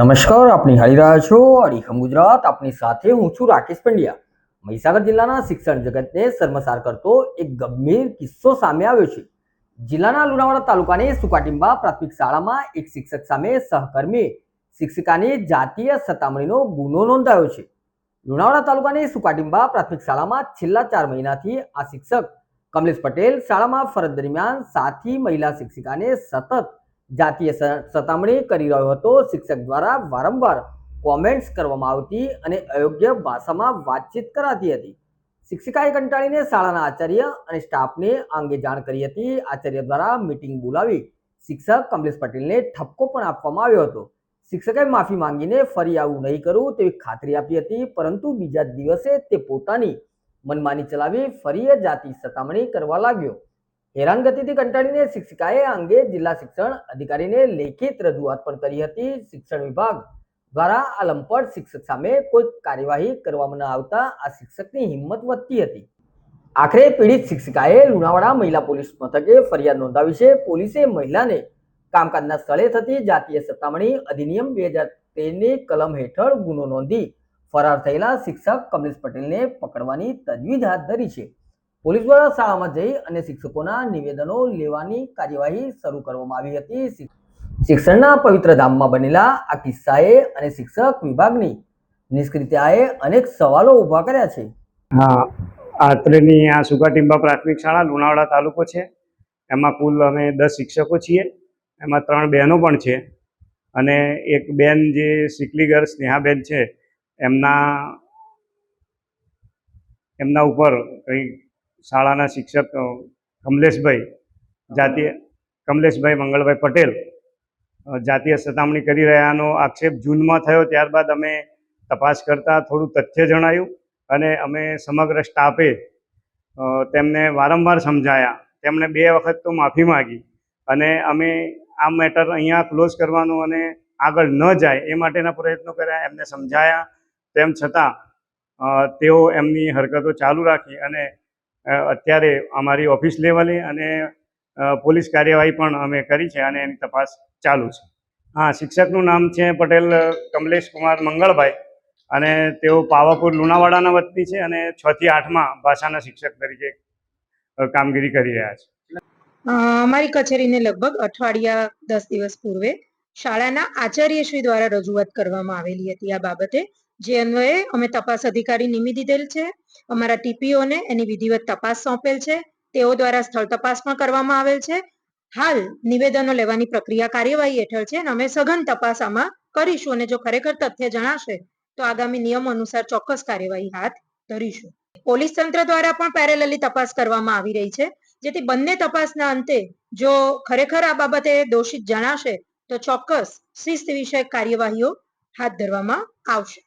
નમસ્કાર આપની હારી રહ્યા છો અડીખમ ગુજરાત. આપની સાથે હું છું રાકેશ પંડ્યા. મહીસાગર જિલ્લાના શિક્ષણ જગતને શર્મસાર કરતો એક ગંભીર કિસ્સો સામે આવ્યો છે. જિલ્લાના લુણાવાડા તાલુકાની સુકાટીંબા પ્રાથમિક શાળામાં એક શિક્ષક સામે સહકર્મી શિક્ષિકાની જાતીય સતામણીનો ગુનો નોંધાયો છે. લુણાવાડા તાલુકાની સુકાટીંબા પ્રાથમિક શાળામાં છેલ્લા ચાર મહિનાથી આ શિક્ષક કમલેશ પટેલ શાળામાં ફરજ દરમિયાન સાથી મહિલા શિક્ષિકાને સતત જાતીય સતામણી કરી રહ્યો હતો. શિક્ષક દ્વારા વારંવાર કોમેન્ટ્સ કરવામાં આવતી અને અયોગ્ય ભાષામાં વાતચીત કરાતી હતી. શિક્ષિકાએ કંટાળીને શાળાના આચાર્ય અને સ્ટાફને આ અંગે જાણ કરી હતી. આચાર્ય દ્વારા મીટિંગ બોલાવી શિક્ષક કમલેશ પટેલને ઠપકો પણ આપવામાં આવ્યો હતો. શિક્ષકે માફી માંગીને ફરી આવું નહીં કરું તેવી ખાતરી આપી હતી, પરંતુ બીજા દિવસે તે પોતાની મનમાની ચલાવી ફરી જાતિ સતામણી કરવા લાગ્યો. હેરાનગતિથી કંટાળીને શિક્ષિકાએ આ અંગે જિલ્લા શિક્ષણ અધિકારીને લેખિત રજૂઆત પણ કરી હતી. શિક્ષણ વિભાગ દ્વારા આ લંપટ શિક્ષક સામે કોઈ કાર્યવાહી કરવામાં ન આવતા આ શિક્ષકની હિંમત વધતી હતી. આખરે પીડિત શિક્ષિકાએ લુણાવાડા મહિલા પોલીસ મથકે ફરિયાદ નોંધાવી છે. પોલીસે મહિલાને કામકાજના સ્થળે થતી જાતીય સતામણી અધિનિયમ બે હજાર તેરની કલમ હેઠળ ગુનો નોંધી ફરાર થયેલા શિક્ષક કમલેશ પટેલને પકડવાની તજવીજ હાથ ધરી છે. પોલીસ દ્વારા શાળામાં જઈ અને શિક્ષકોના નિવેદનો લેવાની કાર્યવાહી શરૂ કરવામાં આવી હતી. શિક- શિક્ષણના પવિત્ર ધામમાં બનેલા આ કિસ્સાએ અને શિક્ષક વિભાગની નિષ્ક્રિયતાએ અનેક સવાલો ઊભા કર્યા છે. હા, આત્રેની આ સુગાટીંબા પ્રાથમિક શાળા લુણાવાડા તાલુકો છે. એમાં કુલ અમે દસ શિક્ષકો છીએ. એમાં ત્રણ બહેનો પણ છે. અને એક બેન જે સિકલીગર સ્નેહાબેન છે, એમના એમના ઉપર કંઈ શાળાના શિક્ષક કમલેશભાઈ, જાતીય કમલેશભાઈ મંગળભાઈ પટેલ જાતીય સતામણી કરી રહ્યાનો આક્ષેપ જૂનમાં થયો. ત્યારબાદ અમે તપાસ કરતાં થોડું તથ્ય જણાયું અને અમે સમગ્ર સ્ટાફે તેમને વારંવાર સમજાયા. તેમણે બે વખત તો માફી માગી અને અમે આ મેટર અહીંયા ક્લોઝ કરવાનું અને આગળ ન જાય એ માટેના પ્રયત્નો કર્યા. એમને સમજાયા. તેમ છતાં તેઓ એમની હરકતો ચાલુ રાખી અને અત્યારે અમારી ઓફિસ લેવલે અને પોલીસ કાર્યવાહી પણ અમે કરી છે અને એની તપાસ ચાલુ છે. હા, શિક્ષકનું નામ છે પટેલ કમલેશ કુમાર મંગળભાઈ અને તેઓ પાવાપુર લુણાવાડાના વતની છે અને છ થી આઠમાં ભાષાના શિક્ષક તરીકે કામગીરી કરી રહ્યા છે. અમારી કચેરીને લગભગ અઠવાડિયા દસ દિવસ પૂર્વે શાળાના આચાર્યશ્રી દ્વારા રજૂઆત કરવામાં આવેલી હતી આ બાબતે જે અન્વયે અમે તપાસ અધિકારી નિમી દીધેલ છે. અમારા ટીપીઓને એની વિધિવત તપાસ સોંપેલ છે. તેઓ દ્વારા સ્થળ તપાસ પણ કરવામાં આવેલ છે. હાલ નિવેદનો લેવાની પ્રક્રિયા કાર્યવાહી હેઠળ છે અને અમે સઘન તપાસ આમાં કરીશું અને જો ખરેખર તથ્ય જણાશે તો આગામી નિયમ અનુસાર ચોક્કસ કાર્યવાહી હાથ ધરીશું. પોલીસ તંત્ર દ્વારા પણ પેરેલલી તપાસ કરવામાં આવી રહી છે. જેથી બંને તપાસના અંતે જો ખરેખર આ બાબતે દોષિત જણાશે તો ચોક્કસ શિસ્ત વિષયક કાર્યવાહીઓ હાથ ધરવામાં આવશે.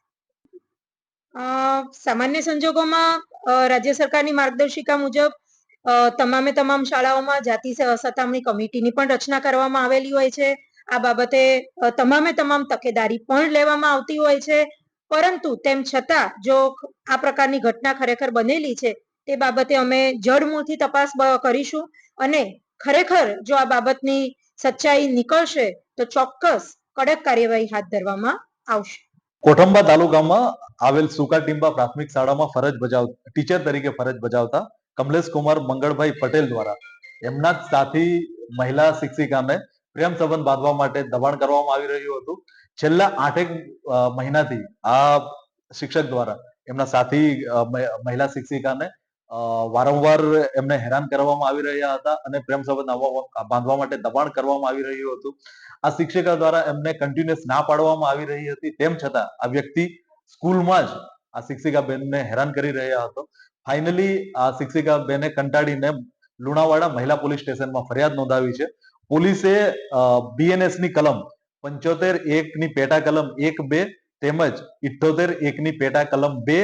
સામાન્ય સંજોગોમાં રાજ્ય સરકારની માર્ગદર્શિકા મુજબ તમામે તમામ શાળાઓમાં જાતિ સતામણી કમિટીની પણ રચના કરવામાં આવેલી હોય છે. આ બાબતે તમામે તમામ તકેદારી પણ લેવામાં આવતી હોય છે. પરંતુ તેમ છતાં, જો આ પ્રકારની ઘટના ખરેખર બનેલી છે, તે બાબતે અમે જડમૂળથી તપાસ કરીશું. અને ખરેખર જો આ બાબતની સચ્ચાઈ નીકળશે, તો ચોક્કસ કડક કાર્યવાહી હાથ ધરવામાં આવશે. કોઠંબા તાલુકામાં આવેલ સુકા સુકાટીંબા પ્રાથમિક શાળામાં ફરજ બજાવ, ટીચર તરીકે ફરજ બજાવતા કમલેશ કુમાર મંગળભાઈ પટેલ દ્વારા. એમના જ સાથી મહિલા શિક્ષિકાને પ્રેમ સંબંધ બાંધવા માટે દબાણ કરવામાં આવી રહ્યું હતું. છેલ્લા આઠેક મહિનાથી આ શિક્ષક દ્વારા એમના સાથી મહિલા શિક્ષિકાને વારંવાર એમને હેરાન કરવામાં આવી રહ્યા હતા અને પ્રેમ સંબંધ બાંધવા માટે દબાણ કરવામાં આવી રહ્યું હતું. આ શિક્ષિકા દ્વારા એમને કન્ટિન્યુઅસ ના પાડવામાં આવી રહી હતી. તેમ છતાં આ વ્યક્તિ સ્કૂલમાં જ આ શિક્ષિકા બેનને હેરાન કરી રહ્યા હતો. ફાઇનલી આ શિક્ષિકા બેને કંટાળીને લુણાવાડા મહિલા પોલીસ સ્ટેશનમાં ફરિયાદ નોંધાવી છે. પોલીસે બીએનએસની કલમ પંચોતેર એક ની પેટા કલમ એક બે તેમજ ઇઠોતેર એક ની પેટા કલમ બે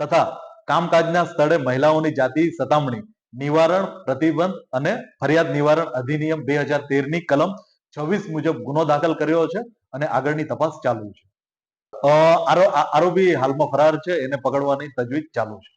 તથા કામકાજના સ્થળે મહિલાઓની જાતિ સતામણી, નિવારણ, પ્રતિબંધ અને ફરિયાદ નિવારણ અધિનિયમ બે હજાર તેરની કલમ છવ્વીસ મુજબ ગુનો દાખલ કર્યો છે અને આગળની તપાસ ચાલુ છે. આરોપી હાલમાં ફરાર છે એને પકડવાની તજવીજ ચાલુ છે.